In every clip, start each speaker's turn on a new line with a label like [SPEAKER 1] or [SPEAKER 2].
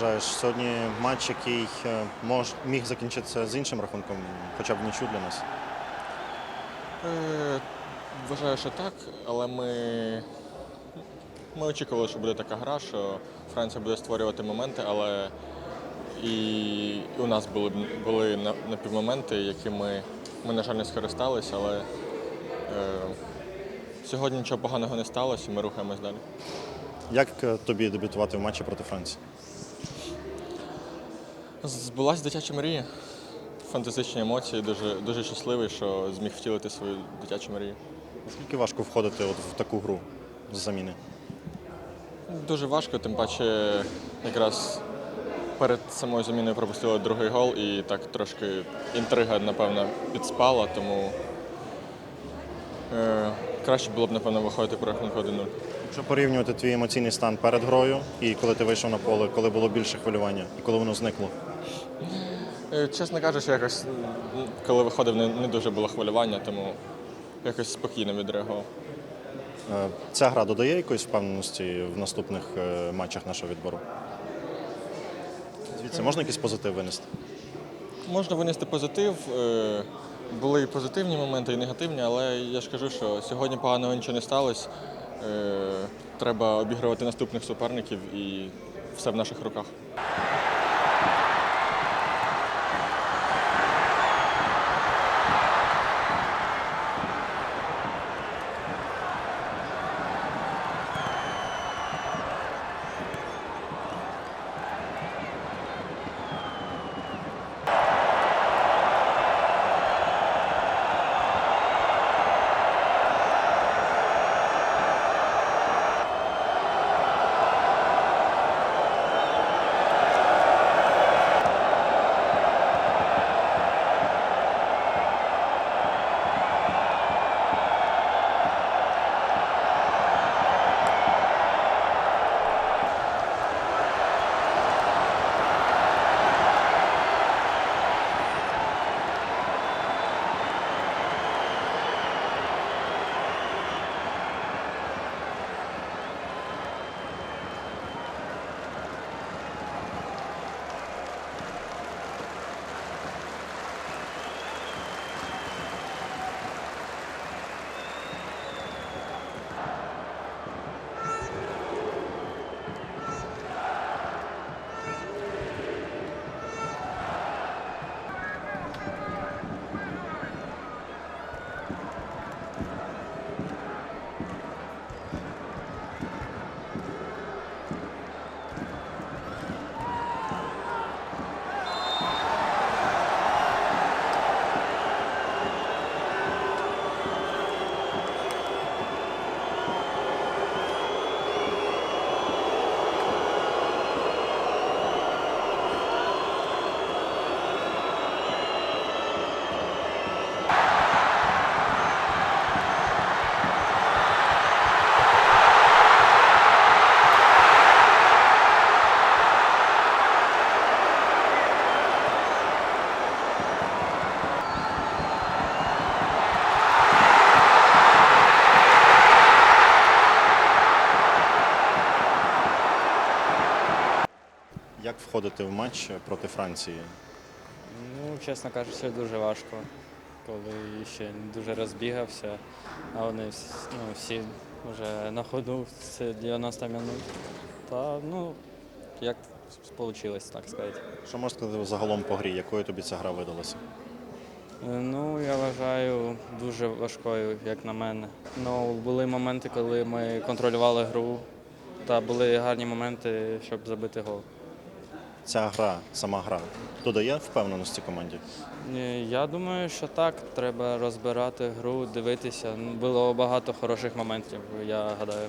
[SPEAKER 1] Вважаєш, сьогодні матч, який е, мож, міг закінчитися з іншим рахунком, хоча б нічу для нас.
[SPEAKER 2] Е, Вважаю, що так, але ми, ми очікували, що буде така гра, що Франція буде створювати моменти, але і у нас були, були напівмоменти, які ми, ми, на жаль, не скористалися, але е, сьогодні нічого поганого не сталося, ми рухаємось далі.
[SPEAKER 1] Як е, тобі дебютувати в матчі проти Франції?
[SPEAKER 2] Збулась дитяча мрія. Фантастичні емоції, дуже, дуже щасливий, що зміг втілити свою дитячу мрію.
[SPEAKER 1] Наскільки важко входити от в таку гру з заміни?
[SPEAKER 2] Дуже важко, тим паче якраз перед самою заміною пропустили другий гол і так трошки інтрига, напевно, підспала, тому е, краще було б, напевно, виходити по рахунку 1-0.
[SPEAKER 1] Якщо порівнювати твій емоційний стан перед грою і коли ти вийшов на поле, коли було більше хвилювання і коли воно зникло.
[SPEAKER 2] Е, Чесно кажучи, якось коли виходив, не, не дуже було хвилювання, тому якось спокійно відреагував.
[SPEAKER 1] Е, Ця гра додає якоїсь впевненості в наступних е, матчах нашого відбору? Звідси можна якийсь позитив винести?
[SPEAKER 2] Можна винести позитив. Були і позитивні моменти, і негативні, але я ж кажу, що сьогодні поганого нічого не сталося. Треба обігрувати наступних суперників і все в наших руках.
[SPEAKER 1] Входити в матч проти Франції?
[SPEAKER 3] Ну, чесно кажучи, дуже важко, коли ще не дуже розбігався, а вони ну, всі вже на ходу, це 90 минут. Та ну, як вийшло, так сказати.
[SPEAKER 1] Що можна сказати загалом по грі? Якою тобі ця гра видалася?
[SPEAKER 3] Е, Ну, я вважаю дуже важкою, як на мене. Ну, були моменти, коли ми контролювали гру, та були гарні моменти, щоб забити гол.
[SPEAKER 1] Ця гра, сама гра, додає впевненості команді?
[SPEAKER 3] Я думаю, що так. Треба розбирати гру, дивитися. Ну, Було багато хороших моментів, я гадаю.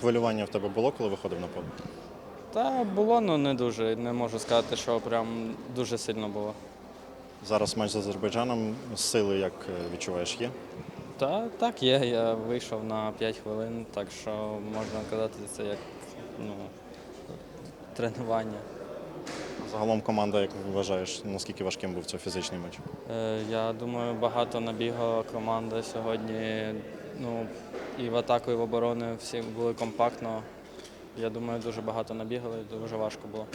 [SPEAKER 1] Хвилювання в тебе було, коли виходив на поле?
[SPEAKER 3] Та було, але не дуже. Не можу сказати, що прям дуже сильно було.
[SPEAKER 1] Зараз матч з Азербайджаном. Сили, як е, відчуваєш, є?
[SPEAKER 3] Та так є. Я вийшов на 5 хвилин, так що можна казати, це як ну, тренування.
[SPEAKER 1] Загалом команда, як вважаєш, наскільки важким був цей фізичний матч?
[SPEAKER 3] Е, Я думаю, багато набігала команда сьогодні. Ну, і в атаку, і в оборону всі були компактно. Я думаю, дуже багато набігали, дуже важко було.